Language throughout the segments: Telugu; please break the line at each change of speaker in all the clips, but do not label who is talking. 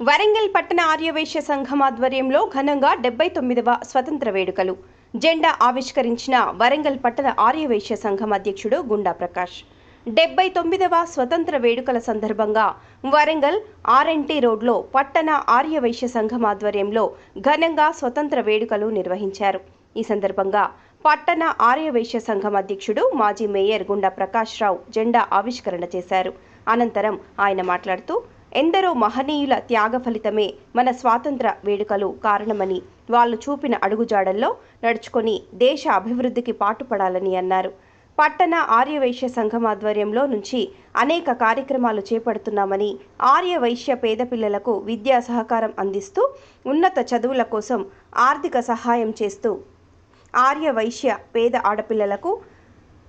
వరంగల్ పట్టణ ఆర్యవైశ్య సంఘం ఆధ్వర్యంలో ఘనంగా డెబ్బై తొమ్మిదవ స్వతంత్ర వేడుకలు. జెండా ఆవిష్కరించిన వరంగల్ పట్టణ ఆర్యవైశ్య సంఘం అధ్యక్షుడు గుండా ప్రకాష్. డెబ్బై తొమ్మిదవ స్వతంత్ర వేడుకల సందర్భంగా వరంగల్ ఆర్ఎన్టీ రోడ్లో పట్టణ ఆర్యవైశ్య సంఘం ఆధ్వర్యంలో ఘనంగా స్వతంత్ర వేడుకలు నిర్వహించారు. ఈ సందర్భంగా పట్టణ ఆర్యవైశ్య సంఘం అధ్యక్షుడు మాజీ మేయర్ గుండా ప్రకాష్ రావు జెండా ఆవిష్కరణ చేశారు. అనంతరం ఆయన మాట్లాడుతూ ఎందరో మహనీయుల త్యాగ ఫలితమే మన స్వాతంత్ర వేడుకలు కారణమని వాళ్ళు చూపిన అడుగుజాడల్లో నడుచుకొని దేశ అభివృద్ధికి పాటుపడాలని అన్నారు. పట్టణ ఆర్యవైశ్య సంఘం ఆధ్వర్యంలో నుంచి అనేక కార్యక్రమాలు చేపడుతున్నామని ఆర్యవైశ్య పేద పిల్లలకు విద్యా సహకారం అందిస్తూ ఉన్నత చదువుల కోసం ఆర్థిక సహాయం చేస్తూ ఆర్య వైశ్య పేద ఆడపిల్లలకు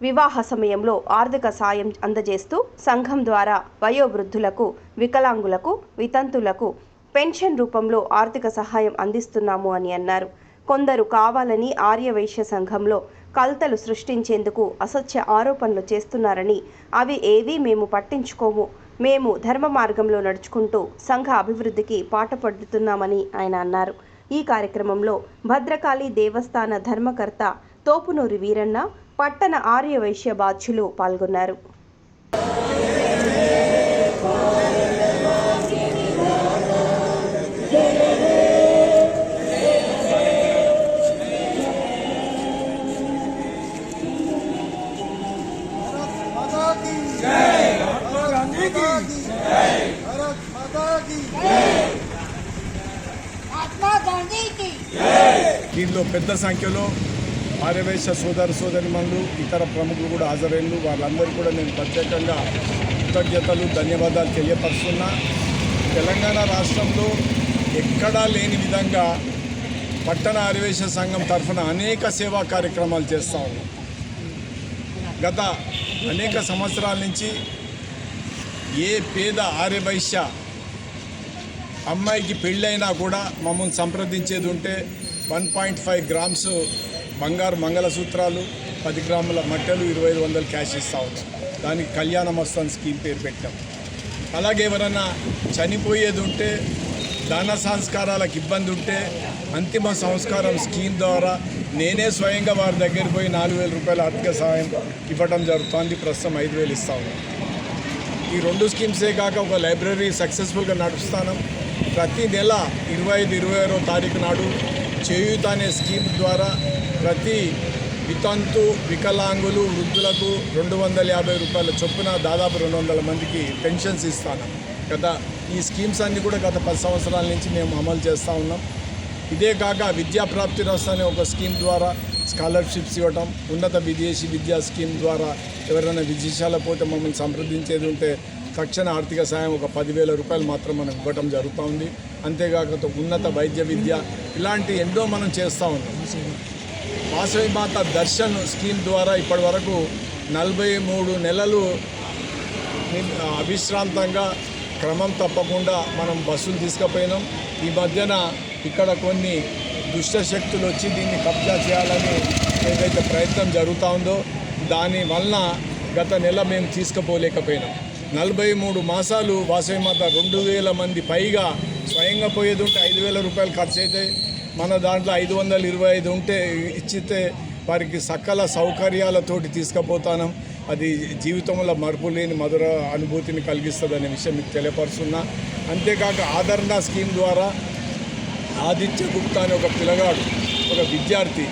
వివాహ సమయంలో ఆర్థిక సాయం అందజేస్తూ సంఘం ద్వారా వయోవృద్ధులకు వికలాంగులకు వితంతులకు పెన్షన్ రూపంలో ఆర్థిక సహాయం అందిస్తున్నాము అని అన్నారు. కొందరు కావాలని ఆర్యవైశ్య సంఘంలో కల్తలు సృష్టించేందుకు అసత్య ఆరోపణలు చేస్తున్నారని అవి ఏవీ మేము పట్టించుకోము. మేము ధర్మ మార్గంలో నడుచుకుంటూ సంఘ అభివృద్ధికి పాటుపడుతున్నామని ఆయన అన్నారు. ఈ కార్యక్రమంలో భద్రకాళి దేవస్థాన ధర్మకర్త తోపునూరి వీరన్న పట్టణ ఆర్యవైశ్య బాధ్యులు పాల్గొన్నారు.
దీనిలో పెద్ద సంఖ్యలో ఆర్యవైశ్య సోదర సోదరిమణులు ఇతర ప్రముఖులు కూడా హాజరైనలు వాళ్ళందరూ కూడా నేను ప్రత్యేకంగా కృతజ్ఞతలు ధన్యవాదాలు తెలియపరుస్తున్నా. తెలంగాణ రాష్ట్రంలో ఎక్కడా లేని విధంగా పట్టణ ఆర్యవేశ సంఘం తరఫున అనేక సేవా కార్యక్రమాలు చేస్తూ ఉన్నాం. గత అనేక సంవత్సరాల నుంచి ఏ పేద ఆర్యవైశ్య అమ్మాయికి పెళ్ళైనా కూడా మమ్మల్ని సంప్రదించేది ఉంటే వన్ పాయింట్ ఫైవ్ గ్రామ్స్ బంగారు మంగళసూత్రాలు పది గ్రాముల మట్టెలు ఇరవై ఐదు వందలు క్యాష్ ఇస్తూ ఉన్నాం. దానికి కళ్యాణ మస్తాన్ స్కీమ్ పేరు పెట్టాం. అలాగే ఎవరైనా చనిపోయేది ఉంటే దాన సంస్కారాలకు ఇబ్బంది ఉంటే అంతిమ సంస్కారం స్కీమ్ ద్వారా నేనే స్వయంగా వారి దగ్గర పోయి నాలుగు వేల రూపాయల ఆర్థిక సహాయం ఇవ్వడం జరుగుతుంది. ప్రస్తుతం ఐదు వేలు ఇస్తా ఉన్నాం. ఈ రెండు స్కీమ్సే కాక ఒక లైబ్రరీ సక్సెస్ఫుల్గా నడుస్తాను ప్రతి నెల ఇరవై ఐదు ఇరవై ఆరో తారీఖు నాడు చేయూత అనే స్కీమ్ ద్వారా ప్రతి వితంతు వికలాంగులు వృద్ధులకు రెండు వందల యాభై రూపాయల చొప్పున దాదాపు రెండు వందల మందికి పెన్షన్స్ ఇస్తాను. గత ఈ స్కీమ్స్ అన్నీ కూడా గత పది సంవత్సరాల నుంచి మేము అమలు చేస్తూ ఉన్నాం. ఇదే కాక విద్యా ప్రాప్తి అనే ఒక స్కీమ్ ద్వారా స్కాలర్షిప్స్ ఇవ్వటం ఉన్నత విదేశీ విద్యా స్కీమ్ ద్వారా ఎవరైనా విదేశాల పోతే మమ్మల్ని సంప్రదించేది ఉంటే తక్షణ ఆర్థిక సాయం ఒక పదివేల రూపాయలు మాత్రం మనం ఇవ్వటం జరుగుతూ ఉంది. అంతేకాక ఉన్నత వైద్య విద్య ఇలాంటి ఎన్నో మనం చేస్తూ ఉన్నాం. మాత దర్శన్ స్కీమ్ ద్వారా ఇప్పటి వరకు నలభై మూడు నెలలు అవిశ్రాంతంగా క్రమం తప్పకుండా మనం బస్సులు తీసుకుపోయినాం. ఈ మధ్యన ఇక్కడ కొన్ని దుష్ట శక్తులు వచ్చి దీన్ని కబ్జా చేయాలని ఏదైతే ప్రయత్నం జరుగుతూ ఉందో దాని వలన గత నెల మేము తీసుకుపోలేకపోయినాం. నలభై మూడు మాసాలు వాసవిమాత రెండు వేల మంది పైగా స్వయంగా పోయేది ఉంటే ఐదు వేల రూపాయలు ఖర్చు అయితే మన దాంట్లో ఐదు వందల ఇరవై ఐదు ఉంటే ఇచ్చితే వారికి సకల సౌకర్యాలతోటి తీసుకుపోతాను. అది జీవితంలో మరుపు లేని మధుర అనుభూతిని కలిగిస్తుందనే విషయం మీకు తెలియపరుస్తున్నా. అంతేకాక ఆదరణ స్కీమ్ ద్వారా ఆదిత్య గుప్తా అనే ఒక పిల్లగాడు ఒక విద్యార్థి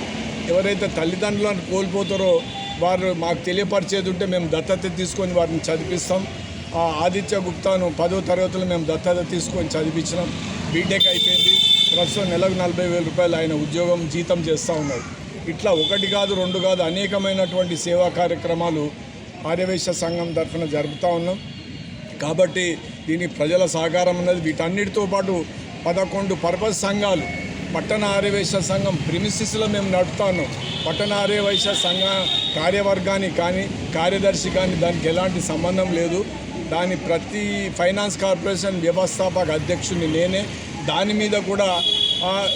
ఎవరైతే తల్లిదండ్రులను కోల్పోతారో వారు మాకు తెలియపరిచేది ఉంటే మేము దత్తత తీసుకొని వారిని చదివిస్తాం. ఆ ఆదిత్య గుప్తాను పదో తరగతిలో మేము దత్తత తీసుకొని చదివించినాం. బీటెక్ అయిపోయింది. ప్రస్తుతం నెలకు నలభై వేల రూపాయలు ఆయన ఉద్యోగం జీతం చేస్తూ ఉన్నాడు. ఇట్లా ఒకటి కాదు రెండు కాదు అనేకమైనటువంటి సేవా కార్యక్రమాలు ఆర్యవేశ సంఘం తరఫున జరుపుతూ ఉన్నాం. కాబట్టి దీని ప్రజల సహకారం అన్నది వీటన్నిటితో పాటు పదకొండు పర్పస్ సంఘాలు పట్టణ ఆర్యవేశ సంఘం ప్రిమిసిస్లో మేము నడుపుతాను పట్టణ ఆర్యవేశ సంఘ కార్యవర్గానికి కానీ కార్యదర్శి కానీ దానికి ఎలాంటి సంబంధం లేదు. దాని ప్రతి ఫైనాన్స్ కార్పొరేషన్ వ్యవస్థాపక అధ్యక్షుడిని నేనే దాని మీద కూడా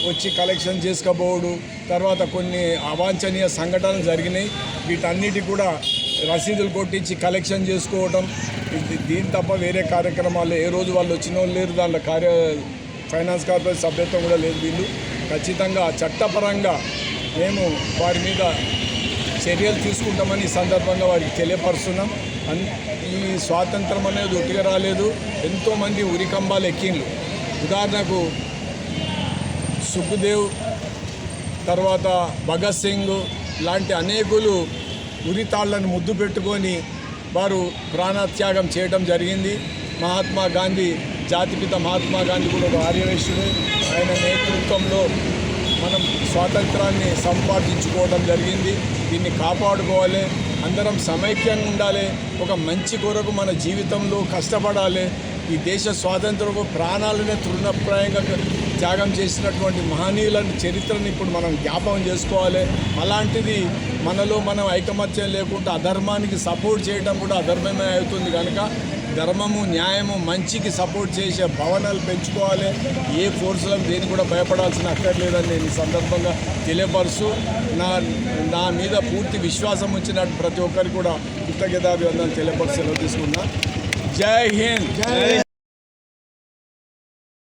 వచ్చి కలెక్షన్ చేసుకోబోడు తర్వాత కొన్ని అవాంఛనీయ సంఘటనలు జరిగినాయి. వీటన్నిటి కూడా రసీదులు కొట్టించి కలెక్షన్ చేసుకోవడం దీని తప్ప వేరే కార్యక్రమాలు ఏ రోజు వాళ్ళు వచ్చిన వాళ్ళు లేరు దాంట్లో కార్య ఫైనాన్స్ కార్పొరేషన్ సభ్యత్వం కూడా లేదు వీళ్ళు. ఖచ్చితంగా చట్టపరంగా మేము వారి మీద చర్యలు తీసుకుంటామని ఈ సందర్భంగా వారికి తెలియపరుస్తున్నాం. అన్ ఈ స్వాతంత్రం అనేది ఒట్టిగా రాలేదు. ఎంతోమంది ఉరికంబాలు ఎక్కిండ్లు. ఉదాహరణకు సుఖదేవ్ తర్వాత భగత్ సింగ్ లాంటి అనేకులు ఉరితాళ్ళను ముద్దు పెట్టుకొని వారు ప్రాణత్యాగం చేయడం జరిగింది. మహాత్మా గాంధీ జాతిపిత మహాత్మా గాంధీ కూడా ఒక ఆర్యవేశ్యుడు ఆయన నేతృత్వంలో మనం స్వాతంత్రాన్ని సంపాదించుకోవడం జరిగింది. దీన్ని కాపాడుకోవాలి. అందరం సమైక్యంగా ఉండాలి. ఒక మంచి కొరకు మన జీవితంలో కష్టపడాలి. ఈ దేశ స్వాతంత్రకు ప్రాణాలనే తృణప్రాయంగా త్యాగం చేసినటువంటి మహనీయుల చరిత్రను ఇప్పుడు మనం జ్ఞాపకం చేసుకోవాలి. అలాంటిది మనలో మనం ఐకమత్యం లేకుండా అధర్మానికి సపోర్ట్ చేయడం కూడా అధర్మమే అవుతుంది కనుక ధర్మము న్యాయము మంచికి సపోర్ట్ చేసే భవనాలు పెంచుకోవాలి. ఏ ఫోర్సులకు దేని కూడా భయపడాల్సిన అక్కర్లేదని నేను ఈ సందర్భంగా తెలియపరుస్తూ నా నా మీద పూర్తి విశ్వాసం ఉంచిన ప్రతి ఒక్కరికి కూడా కృతజ్ఞతాభివందనం తెలియపరిచి సెలవు తీసుకున్నా Jai Hind.